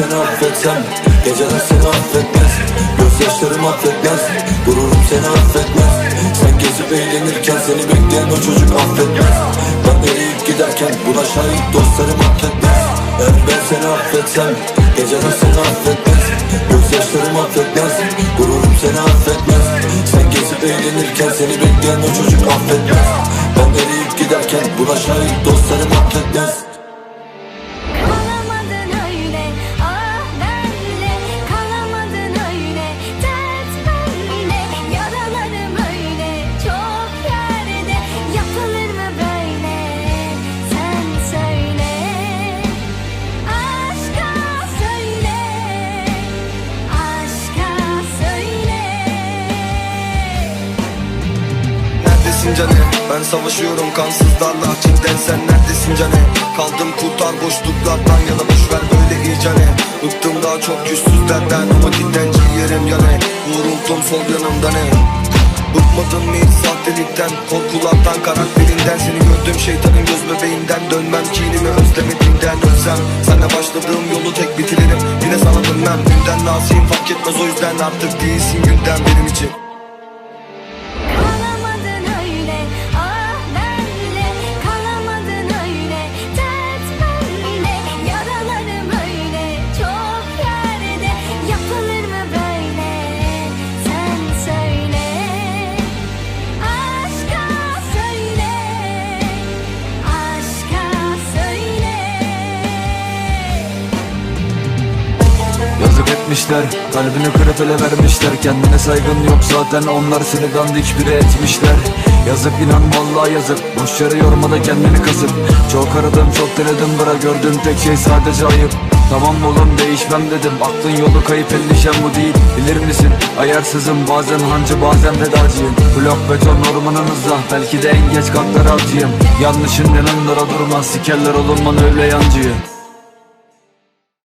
seni affetsem Geceler seni affetmez. Gözyaşlarım affetmez Gururum seni affetmez. Sen gezip eğlenirken seni bekleyen o çocuk affetmez. Ben eriyip giderken buna şahit dostlarım affetmez. Eğer ben seni affetsem Geceler seni affetmez. Gözyaşlarım affetmez Gururum seni affetmez. Sen gezip eğlenirken seni bekleyen o çocuk affetmez. Ben eriyip giderken buna şahit dostlarım affetmez Neredesin cane? Ben savaşıyorum kansızlarla Cidden sen neredesin cane? Kaldım kurtar boşluklardan ya da boşver böyle iyicane Bıktım daha çok yüzsüzlerden ama cidden ciğerim yane Vuruldum sol yanımda ne? Bıkmadın mı hiç sahtelikten Korkulardan karakterinden Seni gördüm şeytanın göz bebeğinden Dönmem kinimi özlemediğinden Ölsem Senle başladığım yolu tek bitiririm Yine sana dönmem Günden naziyim fark etmez o yüzden Artık değilsin günden benim için etmişler. Kalbini kırıp ele vermişler. Kendine saygın yok zaten. Onlar seni dandik biri etmişler. Yazık inan vallahi yazık. Boş yere yorma da kendini kazık Çok aradım çok denedim. Bıra Gördüğüm tek şey sadece ayıp. Tamam oğlum değişmem dedim. Aklın yolu kayıp endişem bu değil. Bilir misin? Ayarsızım bazen hancı bazen vedacıyım. Blok beton ormanımızda Belki de en geç katlar avcıyım Yanlışın yanında durmaz Sikerler olunman öyle yancıyı